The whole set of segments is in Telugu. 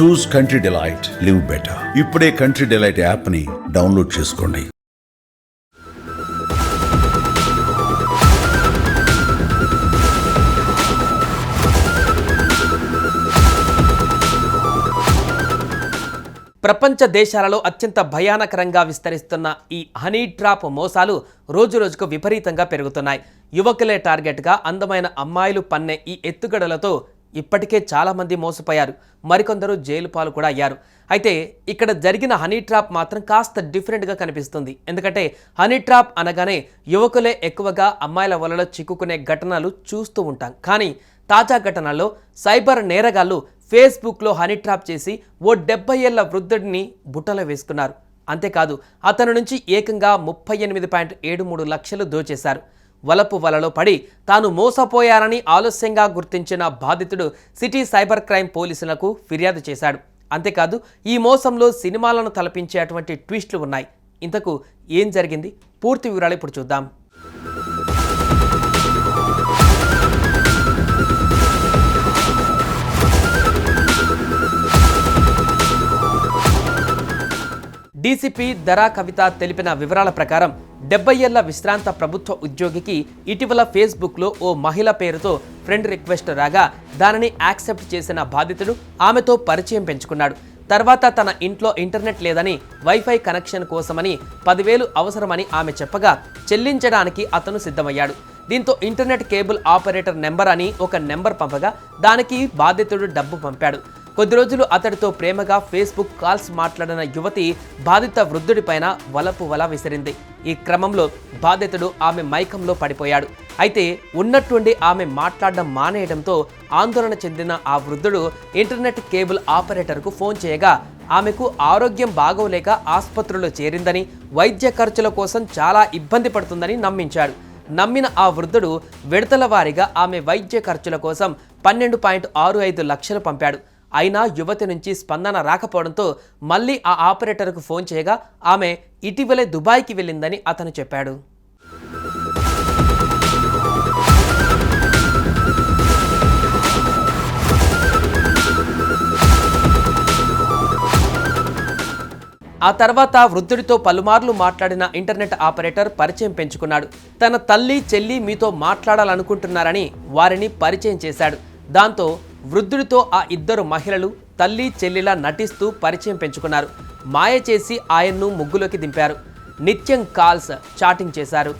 Choose Country Delight live better ఇప్పుడే కంట్రీ డిలైట్ యాప్ని డౌన్లోడ్ చేసుకోండి. ప్రపంచ దేశాలలో అత్యంత భయానకరంగా విస్తరిస్తున్న ఈ హనీ ట్రాప్ మోసాలు రోజురోజుకు విపరీతంగా పెరుగుతున్నాయి. యువకులే టార్గెట్గా అందమైన అమ్మాయిలు పన్నే ఈ ఎత్తుగడలతో ఇప్పటికే చాలామంది మోసపోయారు. మరికొందరు జైలు పాలు కూడా అయ్యారు. అయితే ఇక్కడ జరిగిన హనీ ట్రాప్ మాత్రం కాస్త డిఫరెంట్గా కనిపిస్తుంది. ఎందుకంటే హనీ ట్రాప్ అనగానే యువకులే ఎక్కువగా అమ్మాయిల వలలో చిక్కుకునే ఘటనలు చూస్తూ ఉంటాం. కానీ తాజా ఘటనల్లో సైబర్ నేరగాళ్ళు ఫేస్బుక్లో హనీ ట్రాప్ చేసి ఓ డెబ్బై ఏళ్ళ వృద్ధుడిని బుట్టలో వేసుకున్నారు. అంతేకాదు అతను నుంచి ఏకంగా ముప్పై ఎనిమిది పాయింట్ ఏడు మూడు లక్షలు దోచేశారు. వలపు వలలో పడి తాను మోసపోయారని ఆలస్యంగా గుర్తించిన బాధితుడు సిటీ సైబర్ క్రైమ్ పోలీసులకు ఫిర్యాదు చేశాడు. అంతేకాదు ఈ మోసంలో సినిమాలను తలపించేటువంటి ట్విస్టులు ఉన్నాయి. ఇంతకు ఏం జరిగింది? పూర్తి వివరాలు ఇప్పుడు చూద్దాం. డీసీపీ దరా కవిత తెలిపిన వివరాల ప్రకారం డెబ్బై ఏళ్ళ విశ్రాంత ప్రభుత్వ ఉద్యోగికి ఇటీవల ఫేస్బుక్లో ఓ మహిళ పేరుతో ఫ్రెండ్ రిక్వెస్ట్ రాగా దానిని యాక్సెప్ట్ చేసిన బాధితుడు ఆమెతో పరిచయం పెంచుకున్నాడు. తర్వాత తన ఇంట్లో ఇంటర్నెట్ లేదని వైఫై కనెక్షన్ కోసమని పదివేలు అవసరమని ఆమె చెప్పగా చెల్లించడానికి అతను సిద్ధమయ్యాడు. దీంతో ఇంటర్నెట్ కేబుల్ ఆపరేటర్ నెంబర్ అని ఒక నెంబర్ పంపగా దానికి బాధితుడు డబ్బు పంపాడు. కొద్ది రోజులు అతడితో ప్రేమగా ఫేస్బుక్ కాల్స్ మాట్లాడిన యువతి బాధిత వృద్ధుడిపైన వలపు వల విసిరింది. ఈ క్రమంలో బాధితుడు ఆమె మైకంలో పడిపోయాడు. అయితే ఉన్నట్టుండి ఆమె మాట్లాడడం మానేయడంతో ఆందోళన చెందిన ఆ వృద్ధుడు ఇంటర్నెట్ కేబుల్ ఆపరేటర్కు ఫోన్ చేయగా ఆమెకు ఆరోగ్యం బాగోలేక ఆసుపత్రిలో చేరిందని వైద్య ఖర్చుల కోసం చాలా ఇబ్బంది పడుతుందని నమ్మించాడు. నమ్మిన ఆ వృద్ధుడు విడతల వారీగా ఆమె వైద్య ఖర్చుల కోసం పన్నెండు పాయింట్ ఆరు ఐదు లక్షలు పంపాడు. అయినా యువతి నుంచి స్పందన రాకపోవడంతో మళ్ళీ ఆ ఆపరేటర్కు ఫోన్ చేయగా ఆమె ఇటీవలే దుబాయ్కి వెళ్ళిందని అతను చెప్పాడు. ఆ తర్వాత వృద్ధుడితో పలుమార్లు మాట్లాడిన ఇంటర్నెట్ ఆపరేటర్ పరిచయం పెంచుకున్నాడు. తన తల్లి చెల్లి మీతో మాట్లాడాలనుకుంటున్నారని వారిని పరిచయం చేశాడు. దాంతో వృద్ధుడితో ఆ ఇద్దరు మహిళలు తల్లి చెల్లిలా నటిస్తూ పరిచయం పెంచుకున్నారు. మాయ చేసి ఆయన్ను ముగ్గులోకి దింపారు. నిత్యం కాల్స్ చాటింగ్ చేశారు.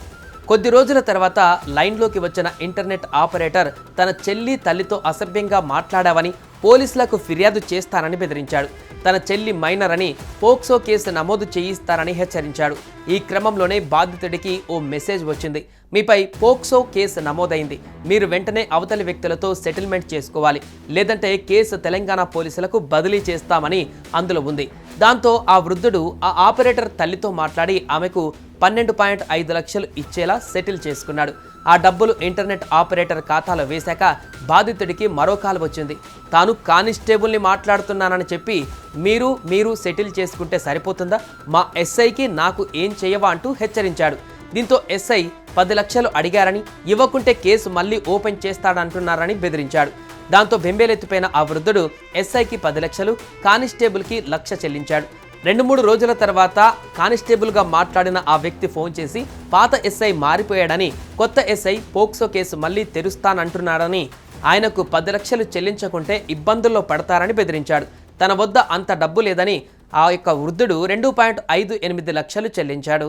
కొద్ది రోజుల తర్వాత లైన్లోకి వచ్చిన ఇంటర్నెట్ ఆపరేటర్ తన చెల్లి తల్లితో అసభ్యంగా మాట్లాడావని పోలీసులకు ఫిర్యాదు చేస్తానని బెదిరించాడు. తన చెల్లి మైనర్ అని పోక్సో కేసు నమోదు చేయిస్తారని హెచ్చరించాడు. ఈ క్రమంలోనే బాధితుడికి ఓ మెసేజ్ వచ్చింది. మీపై పోక్సో కేసు నమోదైంది. మీరు వెంటనే అవతలి వ్యక్తులతో సెటిల్మెంట్ చేసుకోవాలి. లేదంటే కేసు తెలంగాణ పోలీసులకు బదిలీ చేస్తామని అందులో ఉంది. దాంతో ఆ వృద్ధుడు ఆ ఆపరేటర్ తల్లితో మాట్లాడి ఆమెకు పన్నెండు పాయింట్ ఐదు లక్షలు ఇచ్చేలా సెటిల్ చేసుకున్నాడు. ఆ డబ్బులు ఇంటర్నెట్ ఆపరేటర్ ఖాతాలో వేశాక బాధితుడికి మరో కాల్ వచ్చింది. తాను కానిస్టేబుల్ని మాట్లాడుతున్నానని చెప్పి మీరు మీరు సెటిల్ చేసుకుంటే సరిపోతుందా? మా ఎస్ఐకి నాకు ఏం చేయవా అంటూ హెచ్చరించాడు. దీంతో ఎస్ఐ పది లక్షలు అడిగారని ఇవ్వకుంటే కేసు మళ్ళీ ఓపెన్ చేస్తాడంటున్నారని బెదిరించాడు. దాంతో బెంబేలెత్తిపోయిన ఆ వృద్ధుడు ఎస్ఐకి పది లక్షలు కానిస్టేబుల్కి లక్ష చెల్లించాడు. రెండు మూడు రోజుల తర్వాత కానిస్టేబుల్గా మాట్లాడిన ఆ వ్యక్తి ఫోన్ చేసి పాత ఎస్ఐ మారిపోయాడని కొత్త ఎస్ఐ పోక్సో కేసు మళ్ళీ తెరుస్తానంటున్నాడని ఆయనకు పది లక్షలు చెల్లించకుంటే ఇబ్బందుల్లో పడతారని బెదిరించాడు. తన వద్ద అంత డబ్బు లేదని ఆ యొక్క వృద్ధుడు రెండు పాయింట్ ఐదు ఎనిమిది లక్షలు చెల్లించాడు.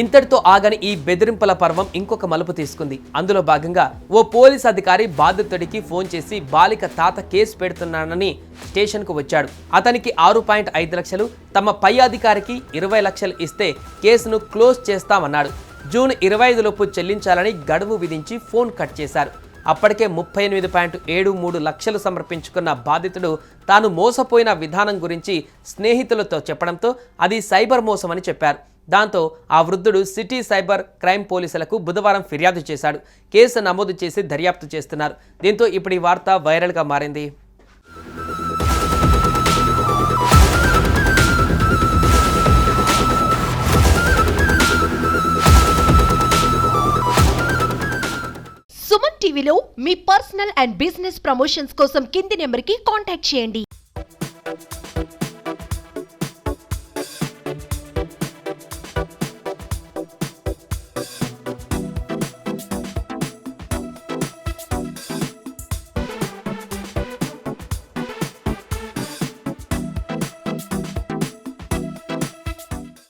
ఇంతటితో ఆగని ఈ బెదిరింపుల పర్వం ఇంకొక మలుపు తీసుకుంది. అందులో భాగంగా ఓ పోలీస్ అధికారి బాధితుడికి ఫోన్ చేసి బాలిక తాత కేసు పెడుతున్నానని స్టేషన్కు వచ్చాడు. అతనికి ఆరు పాయింట్ ఐదు లక్షలు తమ పై అధికారికి ఇరవై లక్షలు ఇస్తే కేసును క్లోజ్ చేస్తామన్నాడు. జూన్ ఇరవై ఐదులోపు చెల్లించాలని గడువు విధించి ఫోన్ కట్ చేశారు. అప్పటికే ముప్పై ఎనిమిది పాయింట్ ఏడు మూడు లక్షలు సమర్పించుకున్న బాధితుడు తాను మోసపోయిన విధానం గురించి స్నేహితులతో చెప్పడంతో అది సైబర్ మోసమని చెప్పారు. దాంతో ఆ వృద్ధుడు సిటీ సైబర్ క్రైమ్ పోలీసులకు బుధవారం ఫిర్యాదు చేశాడు. కేసు నమోదు చేసి దర్యాప్తు చేస్తున్నారు. దీంతో ఇప్పుడు ఈ వార్త వైరల్గా మారింది. సుమన్ టీవీలో మీ పర్సనల్ అండ్ బిజినెస్ ప్రమోషన్స్ కోసం కింది నెంబర్కి కాంటాక్ట్ చేయండి.